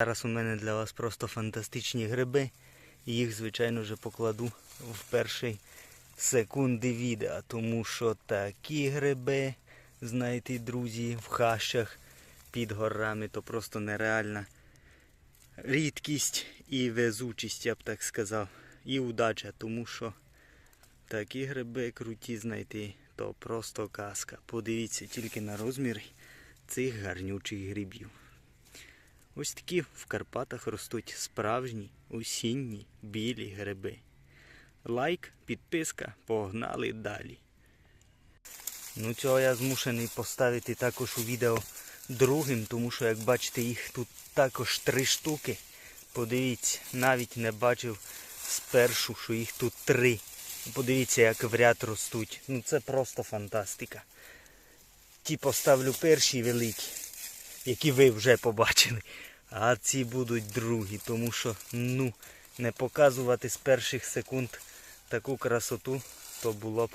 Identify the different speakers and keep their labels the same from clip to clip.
Speaker 1: Зараз у мене для вас просто фантастичні гриби. Їх, звичайно, вже покладу в перші секунди відео, тому що такі гриби, знаєте, друзі, в хащах під горами то просто нереальна рідкість і везучість, я б так сказав, і удача, тому що такі гриби круті знайти, то просто казка. Подивіться тільки на розмір цих гарнючих грибів. Ось такі в Карпатах ростуть справжні осінні білі гриби. Лайк, підписка, погнали далі. Ну цього я змушений поставити також у відео другим, тому що, як бачите, їх тут також три штуки. Подивіться, навіть не бачив спершу, що їх тут три. Подивіться, як в ряд ростуть. Ну це просто фантастика. Ті поставлю перші великі, які ви вже побачили. А ці будуть другі, тому що ну, не показувати з перших секунд таку красоту, то було б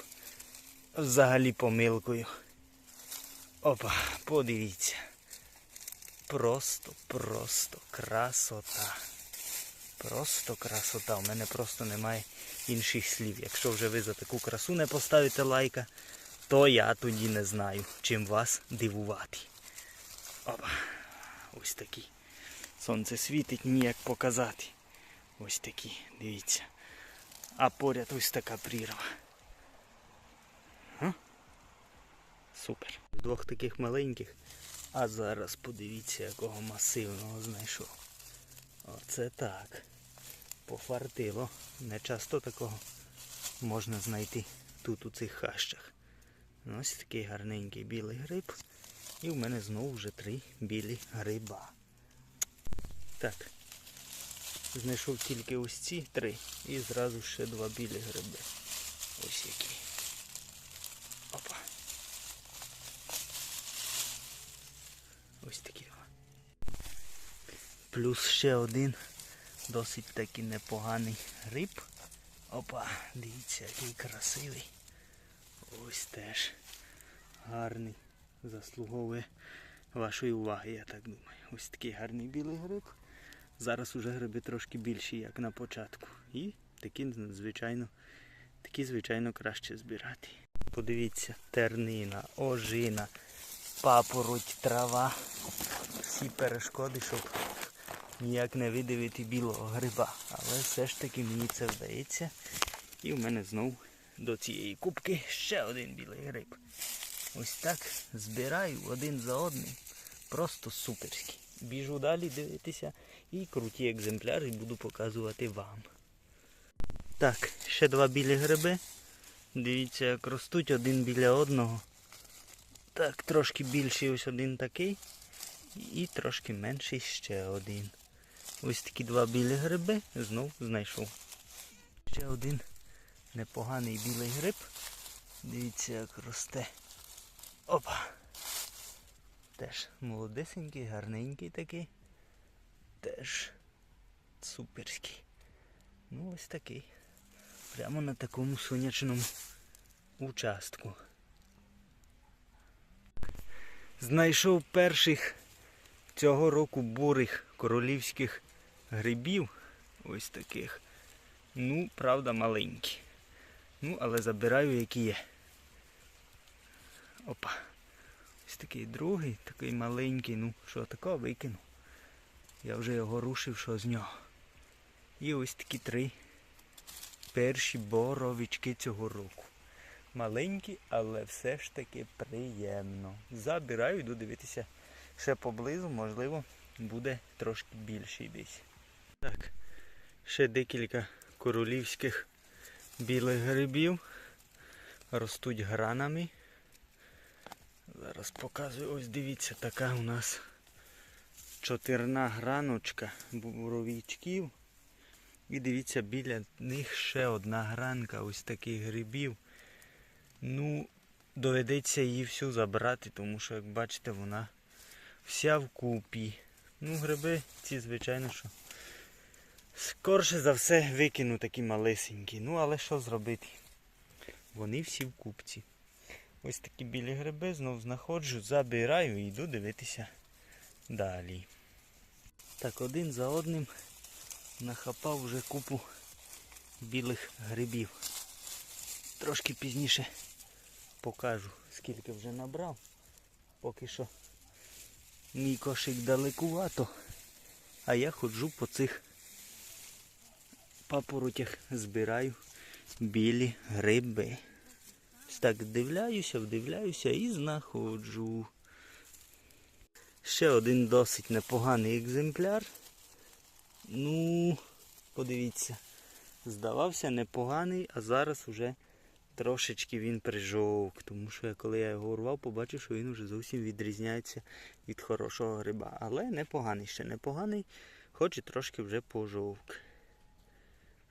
Speaker 1: взагалі помилкою. Опа, подивіться. Просто, просто красота. Просто красота. У мене просто немає інших слів. Якщо вже ви за таку красу не поставите лайка, то я тоді не знаю, чим вас дивувати. Опа. Ось такий. Сонце світить, ніяк показати. Ось такі, дивіться. А поряд ось така прірва. Супер. Двох таких маленьких. А зараз подивіться, якого масивного знайшов. Оце так. Пофартило. Не часто такого можна знайти тут у цих хащах. Ось такий гарненький білий гриб. І в мене знову вже три білі гриба. Так. Знайшов тільки ось ці три і зразу ще два білі гриби. Ось які. Опа. Ось такі. Плюс ще один досить таки непоганий гриб. Опа, дивіться, який красивий. Ось теж гарний. Заслуговує вашої уваги, я так думаю. Ось такий гарний білий гриб. Зараз уже гриби трошки більші, як на початку. І такі, звичайно, такі, звичайно, краще збирати. Подивіться, тернина, ожина, папороть, трава. Всі перешкоди, щоб ніяк не видивити білого гриба. Але все ж таки мені це вдається. І в мене знову до цієї кубки ще один білий гриб. Ось так збираю один за одним. Просто суперський. Біжу далі дивитися і круті екземпляри буду показувати вам. Так, ще два білі гриби. Дивіться, як ростуть один біля одного. Так, трошки більший ось один такий. І трошки менший ще один. Ось такі два білі гриби знов знайшов. Ще один непоганий білий гриб. Дивіться, як росте. Опа. Теж молодесенький, гарненький такий. Теж суперський. Ну ось такий. Прямо на такому сонячному участку. Знайшов перших цього року бурих королівських грибів. Ось таких. Ну, правда, маленькі. Ну, але забираю, які є. Опа. Ось такий другий, такий маленький, ну що такого викину. Я вже його рушив, що з нього. І ось такі три перші боровички цього року. Маленькі, але все ж таки приємно. Забираю, йду дивитися ще поблизу, можливо, буде трошки більший десь. Так, ще декілька королівських білих грибів. Ростуть гранами. Зараз показую, ось дивіться, така у нас чотирна граночка буровичків. І дивіться, біля них ще одна гранка ось таких грибів. Ну, доведеться її всю забрати, тому що, як бачите, вона вся вкупі. Ну, гриби ці, звичайно, що. Скорше за все викину такі малесенькі. Ну, але що зробити? Вони всі в купці. Ось такі білі гриби знов знаходжу, забираю і йду дивитися далі. Так, один за одним нахапав вже купу білих грибів. Трошки пізніше покажу, скільки вже набрав. Поки що мій кошик далекувато, а я ходжу по цих папоротях, збираю білі гриби. Так вдивляюся, вдивляюся і знаходжу. Ще один досить непоганий екземпляр. Ну, подивіться, здавався непоганий, а зараз уже трошечки він прижовк. Тому що я, коли я його урвав, побачив, що він вже зовсім відрізняється від хорошого гриба. Але непоганий ще непоганий, хоч і трошки вже пожовк.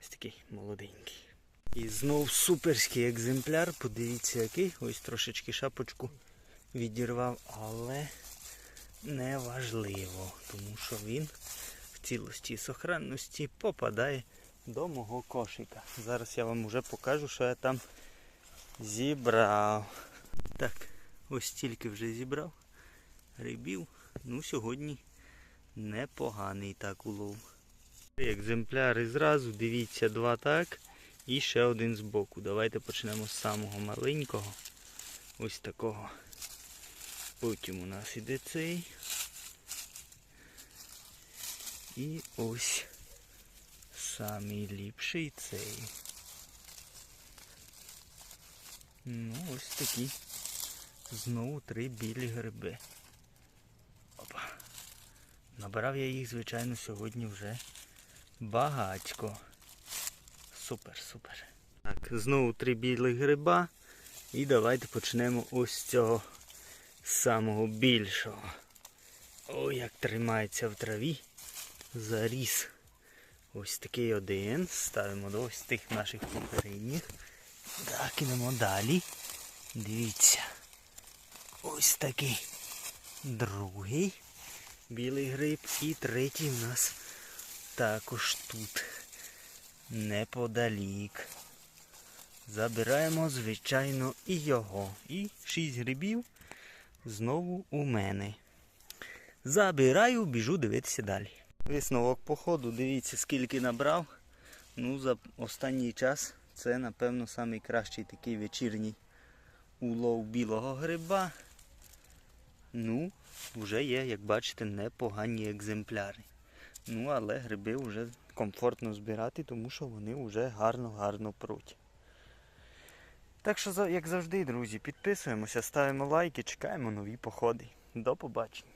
Speaker 1: Ось такий молоденький. І знов суперський екземпляр. Подивіться який. Ось трошечки шапочку відірвав, але не важливо, тому що він в цілості і сохранності попадає до мого кошика. Зараз я вам вже покажу, що я там зібрав. Так, ось стільки вже зібрав грибів. Ну, сьогодні непоганий так улов. Екземпляри зразу, дивіться, два так. І ще один збоку. Давайте почнемо з самого маленького. Ось такого. Потім у нас іде цей. І ось самий ліпший цей. Ну, ось такі. Знову три білі гриби. Опа. Набирав я їх, звичайно, сьогодні вже багатько. Супер, супер. Так, знову три білих гриба. І давайте почнемо ось з цього самого більшого. Ой, як тримається в траві. Заріс. Ось такий один. Ставимо до ось тих наших попередніх. Так, ідемо далі. Дивіться. Ось такий другий білий гриб. І третій у нас також тут. Неподалік. Забираємо, звичайно, і його. І шість грибів знову у мене. Забираю, біжу дивитися далі. Висновок походу, дивіться, скільки набрав. Ну, за останній час це, напевно, найкращий такий вечірній улов білого гриба. Ну, вже є, як бачите, непогані екземпляри. Ну, але гриби вже комфортно збирати, тому що вони вже гарно-гарно пруть. Так що, як завжди, друзі, підписуємося, ставимо лайки, чекаємо нові походи. До побачення.